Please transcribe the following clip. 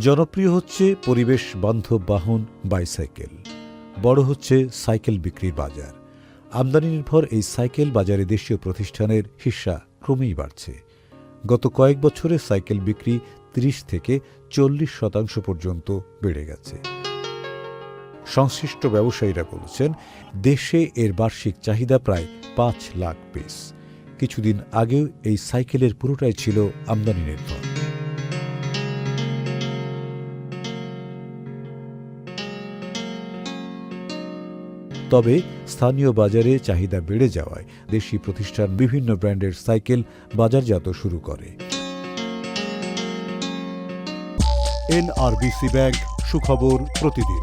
জনপ্রিয় হচ্ছে পরিবেশ বান্ধব বাহন বাইসাইকেল। বড় হচ্ছে সাইকেল বিক্রির বাজার। আমদানি নির্ভর এই সাইকেল বাজারে দেশীয় প্রতিষ্ঠানের হিস্সা ক্রমেই বাড়ছে। গত কয়েক বছরে সাইকেল বিক্রি ৩০ থেকে চল্লিশ শতাংশ পর্যন্ত বেড়ে গেছে। সংশ্লিষ্ট ব্যবসায়ীরা বলছেন, দেশে এর বার্ষিক চাহিদা প্রায় পাঁচ লাখ পিস। কিছুদিন আগেও এই সাইকেলের পুরোটাই ছিল আমদানি নির্ভর। তবে স্থানীয় বাজারে চাহিদা বেড়ে যাওয়ায় দেশি প্রতিষ্ঠান বিভিন্ন ব্র্যান্ডের সাইকেল বাজারজাত শুরু করে। এনআরবিসি ব্যাংক, সুখবর প্রতিদিন।